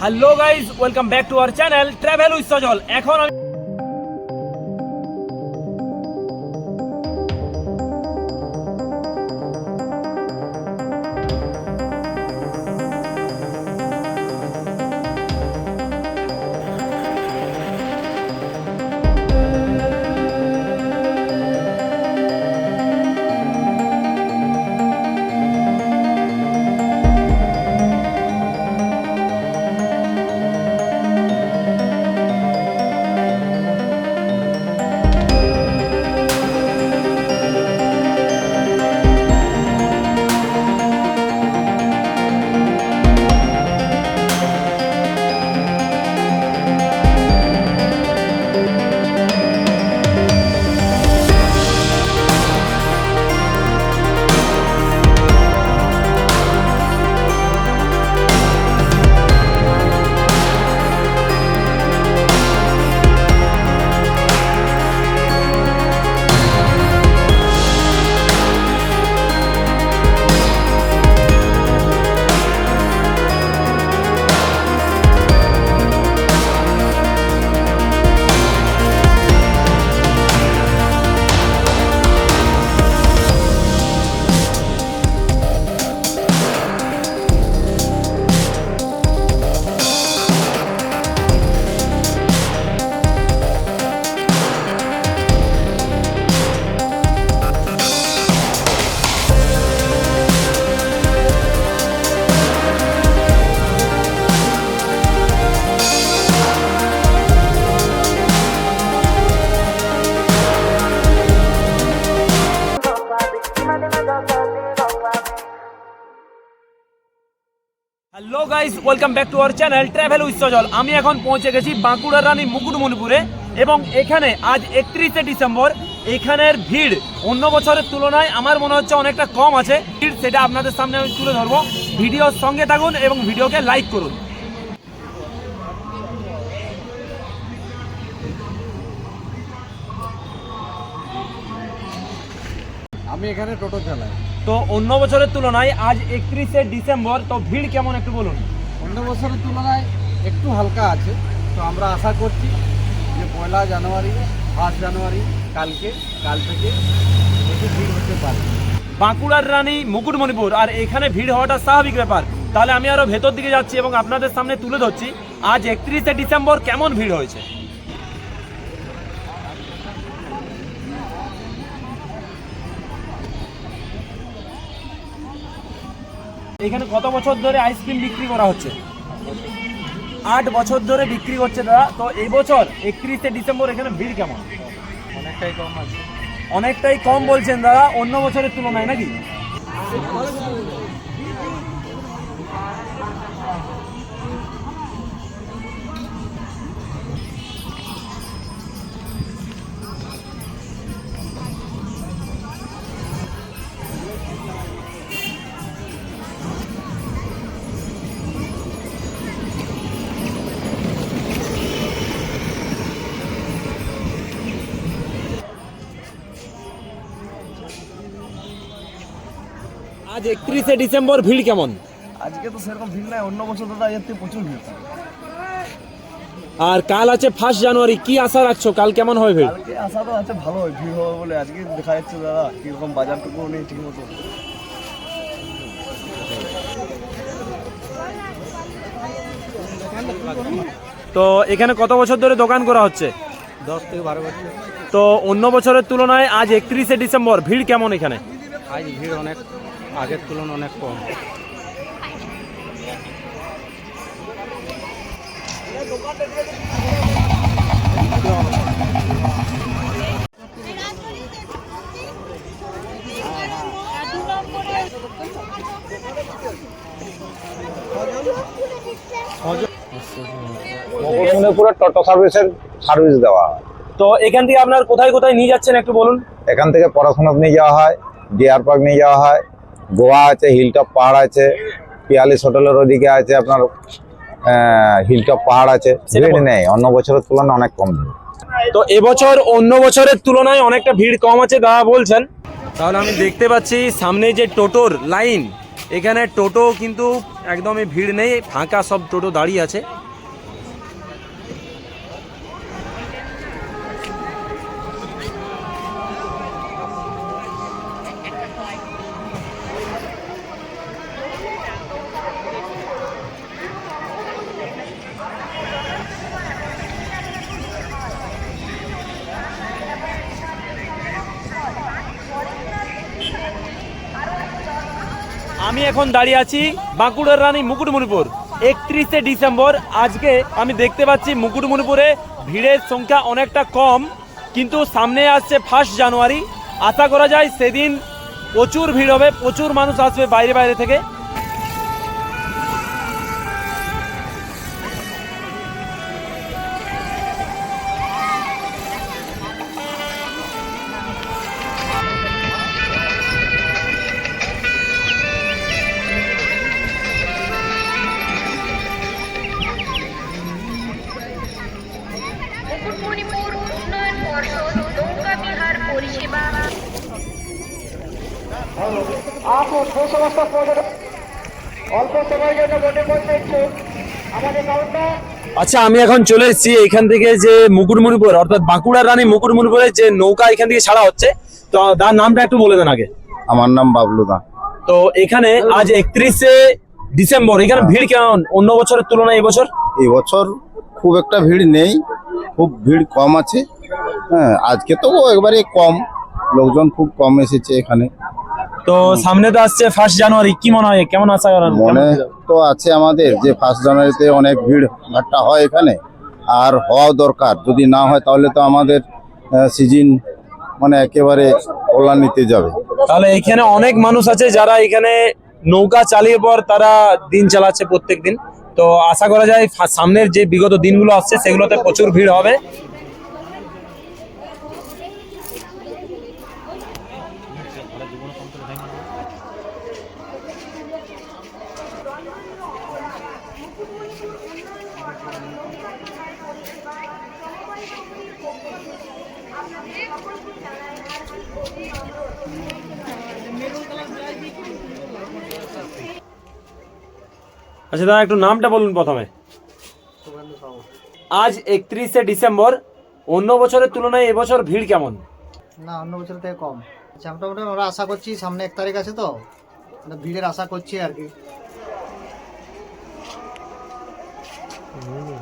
Hello guys welcome back to our channel travel with Sajal এখন আমি guys welcome back to our channel travel with Sajal আমি এখন পৌঁছে গেছি বাঁকুড়া রানী মুকুটমণিপুরে এবং এখানে আজ একত্রিশে ডিসেম্বর এখানের ভিড় অন্য বছরের তুলনায় আমার মনে হচ্ছে অনেকটা কম আছে। ভিড় সেটা আপনাদের সামনে আমি তুলে ধরবো। ভিডিওর সঙ্গে থাকুন এবং ভিডিওকে লাইক করুন। আমি এখানে টোটো চালাই। তো অন্য বছরের তুলনায় আজ একত্রিশে ডিসেম্বর তো ভিড় কেমন একটু বলুন। অন্য বছরের তুলনায় একটু হালকা আছে। তো আমরা আশা করছি যে পয়লা জানুয়ারি ফার্স্ট জানুয়ারি, কালকে, কাল থেকে একটু ভিড় হতে পারে। বাঁকুড়ার রানী মুকুটমণিপুর, আর এখানে ভিড় হওয়াটা স্বাভাবিক ব্যাপার। তাহলে আমি আরও ভেতর দিকে যাচ্ছি এবং আপনাদের সামনে তুলে ধরছি, আজ একত্রিশে ডিসেম্বর কেমন ভিড় হয়েছে? এখানে কত বছর ধরে আইসক্রিম বিক্রি করা হচ্ছে? আট বছর ধরে বিক্রি করছে দাদা তো এই বছর একত্রিশে ডিসেম্বর এখানে ভিড় কেমন? অনেকটাই কম আছে। অনেকটাই কম বলছেন দাদা অন্য বছরের তুলনায় নাকি? আজ একত্রিশে ডিসেম্বর ভিড় কেমন? আজকে তো সেরকম ভিড় নাই অন্য বছর দাদা এর থেকে প্রচুর ভিড়। আর কাল আছে ফার্স্ট জানুয়ারি কি আশা রাখছো? কাল কেমন হবে ভিড়? কালকে আশা তো আছে ভালো হয় ভিড় হবে বলে আজকে দেখা যাচ্ছে দাদা কীরকম বাজারটুকু নেই ঠিক মতো তো এখানে কত বছর ধরে দোকান করা হচ্ছে? দশ থেকে বারো বছর। তো অন্য বছরের তুলনায় আজ একত্রিশে ডিসেম্বর ভিড় কেমন এখানে? আজ ভিড় অনেক। আগের তুলনায় অনেক কম। টোটো সার্ভিসের সার্ভিস দেওয়া হয়। তো এখান থেকে আপনার কোথায় কোথায় নিয়ে যাচ্ছেন একটু বলুন? এখান থেকে পড়াশোনা নিয়ে যাওয়া হয় ডিয়ার পার্ক নিয়ে যাওয়া হয় গোয়া আছে হিলটপ পাহাড় আছে পিয়ালিশ হোটেলের ওদিকে আছে আপনার হিলটপ পাহাড় আছে। ভিড় নেই অন্য বছরের তুলনায় অনেক কম ভিড়। তো এবছর অন্য বছরের তুলনায় অনেকটা ভিড় কম আছে দাদা বলছেন। তাহলে আমি দেখতে পাচ্ছি সামনে যে টোটোর লাইন এখানে টোটো কিন্তু একদমই ভিড় নেই ফাঁকা সব টোটো দাঁড়িয়ে আছে। আমি এখন দাঁড়িয়ে আছি বাঁকুড়ার রানী মুকুটমণিপুর। একত্রিশে ডিসেম্বর, আজকে আমি দেখতে পাচ্ছি মুকুটমণিপুরে ভিড়ের সংখ্যা অনেকটা কম, কিন্তু সামনে আসছে ফার্স্ট জানুয়ারি আশা করা যায় সেদিন প্রচুর ভিড় হবে, প্রচুর মানুষ আসবে বাইরে বাইরে থেকে। আচ্ছা আমি এখন চলে এসেছি এখান থেকে যে মুকুটমণিপুর অর্থাৎ বাঁকুড়ার রানী মুকুটমণিপুরের যে নৌকা এখান থেকে ছাড়া হচ্ছে। তো তার নামটা একটু বলে দেন আগে। আমার নাম বাবলু দা। তো এখানে আজ একত্রিশে ডিসেম্বর এখানে ভিড় কেমন? অন্য বছরের তুলনায় এবছর? এই বছর খুব একটা ভিড় নেই খুব ভিড় কম আছে। হ্যাঁ আজকে তো একবারে কম লোকজন খুব কম এসেছে এখানে। তো সামনে তো আসছে ফার্স্ট জানুয়ারি কি মনে হয়? কেমন আশা করেন মনে তো আছে আমাদের যে ফার্স্ট জানুয়ারিতে অনেক ভিড় ভাট্টা হয় এখানে। আর হওয়া দরকার। যদি না হয় তাহলে তো আমাদের সিজন মানে একেবারে কল্যাণ নিতে যাবে। তাহলে এখানে অনেক মানুষ আছে যারা এখানে নৌকা চালিয়ে পর তারা দিন চালাচ্ছে প্রত্যেক দিন তো আশা করা যায় সামনের যে বিগত দিনগুলো আসছে সেগুলোতে প্রচুর ভিড় হবে। আচ্ছা দাদা, একটু নামটা বলুন প্রথমে। আজ একত্রিশে ডিসেম্বর, অন্য বছরের তুলনায় এবছর ভিড় কেমন? না, অন্য বছর থেকে কম। আচ্ছা আমরা আশা করছি সামনে এক তারিখ আছে তো। মানে ভিড়ের আশা করছি আর কি। 没有，